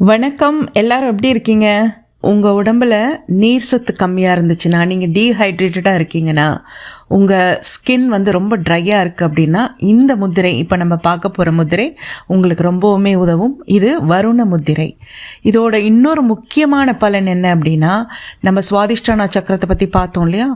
வணக்கம். எல்லாரும் எப்படி இருக்கீங்க? உங்கள் உடம்புல நீர் சத்து கம்மியாக இருந்துச்சுன்னா நீங்கள் டீஹைட்ரேட்டடாக இருக்கீங்கன்னா உங்கள் ஸ்கின் வந்து ரொம்ப ட்ரையாக இருக்குது அப்படின்னா இந்த முதிரை இப்போ நம்ம பார்க்க போகிற முதிரை உங்களுக்கு ரொம்பவுமே உதவும். இது வருண முதிரை. இதோட இன்னொரு முக்கியமான பலன் என்ன அப்படின்னா நம்ம சுவாதிஷ்டான சக்கரத்தை பற்றி பார்த்தோம் இல்லையா?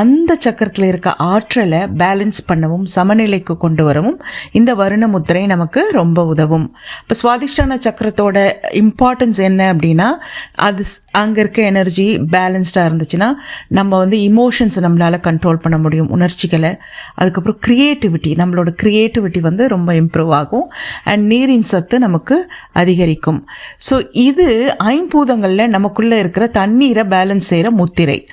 அந்த சக்கரத்தில் இருக்க ஆற்றலை பேலன்ஸ் பண்ணவும் சமநிலைக்கு கொண்டு வரவும் இந்த வருண முத்திரை நமக்கு ரொம்ப உதவும். இப்போ சுவாதிஷ்டான சக்கரத்தோட இம்பார்ட்டன்ஸ் என்ன அப்படின்னா அது அங்கே இருக்க எனர்ஜி பேலன்ஸ்டாக இருந்துச்சுன்னா நம்ம வந்து இமோஷன்ஸ் நம்மளால் கண்ட்ரோல் பண்ண முடியும். உணர்ச்சிகளை அதுக்கப்புறம் க்ரியேட்டிவிட்டி நம்மளோட க்ரியேட்டிவிட்டி வந்து ரொம்ப இம்ப்ரூவ் ஆகும். அண்ட் நீரின் சத்து நமக்கு அதிகரிக்கும். ஸோ இது ஐம்பூதங்களில் நமக்குள்ளே இருக்கிற தண்ணீரை பேலன்ஸ் செய்கிற முத்திரை.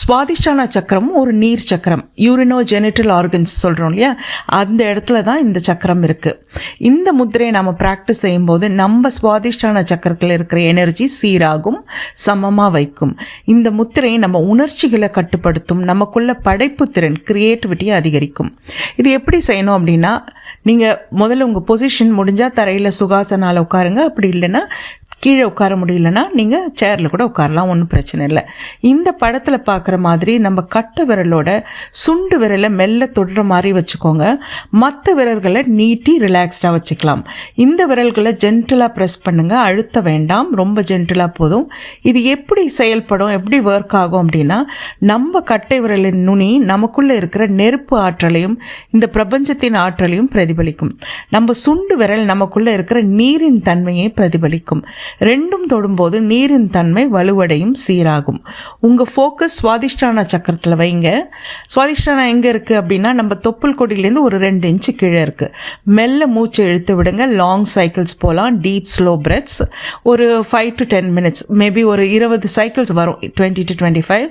சுவாதிஷ்டான சக்கரமும் ஒரு நீர் சக்கரம். யூரினோ ஜெனிட்டல் ஆர்கன்ஸ் சொல்கிறோம் இல்லையா? அந்த இடத்துல தான் இந்த சக்கரம் இருக்குது இந்த முத்திரையை நம்ம ப்ராக்டிஸ் செய்யும்போது நம்ம சுவாதிஷ்டான சக்கரத்தில் இருக்கிற எனர்ஜி சீராகும் சமமாக வைக்கும். இந்த முத்திரையை நம்ம உணர்ச்சிகளை கட்டுப்படுத்தும் நமக்குள்ள படைப்பு திறன் கிரியேட்டிவிட்டி அதிகரிக்கும். இது எப்படி செய்யணும் அப்படின்னா நீங்கள் முதல்ல உங்கள் பொசிஷன் முடிஞ்சால் தரையில் சுகாசனால உட்காருங்க. அப்படி இல்லைன்னா கீழே உட்கார முடியலன்னா நீங்கள் சேரில் கூட உட்காரலாம் ஒன்றும் பிரச்சனை இல்லை. இந்த படத்தில் பார்க்குற மாதிரி நம்ம கட்டை விரலோட சுண்டு விரலை மெல்ல தொடுற மாதிரி வச்சுக்கோங்க. மற்ற விரல்களை நீட்டி ரிலாக்ஸ்டாக வச்சுக்கலாம். இந்த விரல்களை ஜென்டலாக ப்ரெஸ் பண்ணுங்கள் அழுத்த வேண்டாம். ரொம்ப ஜென்டலாக போதும். இது எப்படி செயல்படும் எப்படி ஒர்க் ஆகும் அப்படின்னா நம்ம கட்டை விரலின் நுனி நமக்குள்ளே இருக்கிற நெருப்பு ஆற்றலையும் இந்த பிரபஞ்சத்தின் ஆற்றலையும் பிரதிபலிக்கும். நம்ம சுண்டு விரல் நமக்குள்ளே இருக்கிற நீரின் தன்மையை பிரதிபலிக்கும். ரெண்டும் தொடும்போது நீரின் தன்மை வலுவடையும் சீராகும். உங்கள் ஃபோக்கஸ் சுவாதிஷ்டான சக்கரத்தில் வைங்க. சுவாதிஷ்டானா எங்கே இருக்குது அப்படின்னா நம்ம தொப்புள் கொடியிலேருந்து ஒரு ரெண்டு இன்ச்சு கீழே இருக்குது மெல்ல மூச்சை இழுத்து விடுங்க. லாங் சைக்கிள்ஸ் போகலாம். டீப் ஸ்லோ பிரெத்ஸ் ஒரு five to ten minutes maybe ஒரு இருபது சைக்கிள்ஸ் வரும். டுவெண்ட்டி டு டுவெண்ட்டி ஃபைவ்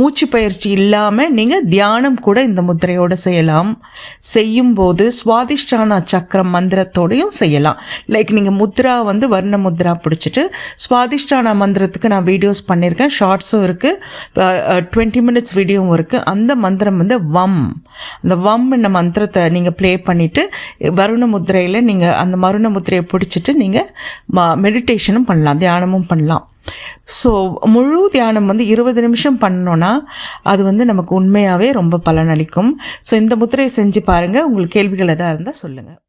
மூச்சு பயிற்சி இல்லாமல் நீங்கள் தியானம் கூட இந்த முத்திரையோடு செய்யலாம். செய்யும்போது சுவாதிஷ்டானா சக்கரம் மந்திரத்தோடையும் செய்யலாம். லைக் நீங்கள் முத்ரா வந்து வர்ண முத்ரா பிடிச்சிட்டு சுவாதிஷ்டானா மந்திரத்துக்கு நான் வீடியோஸ் பண்ணியிருக்கேன். ஷார்ட்ஸும் இருக்குது டுவெண்ட்டி மினிட்ஸ் வீடியோவும் இருக்குது அந்த மந்திரம் வந்து வம். அந்த வம் என்ன மந்திரத்தை நீங்கள் ப்ளே பண்ணிவிட்டு வருண முத்திரையில் நீங்கள் அந்த மருண முத்திரையை பிடிச்சிட்டு நீங்கள் மெடிடேஷனும் பண்ணலாம். தியானமும் பண்ணலாம். ஸோ முழு தியானம் வந்து இருபது நிமிஷம் பண்ணோன்னா அது வந்து நமக்கு உண்மையாகவே ரொம்ப பலனளிக்கும். ஸோ இந்த முத்திரையை செஞ்சு பாருங்கள் உங்களுக்கு கேள்விகள் எதாக இருந்தால் சொல்லுங்கள்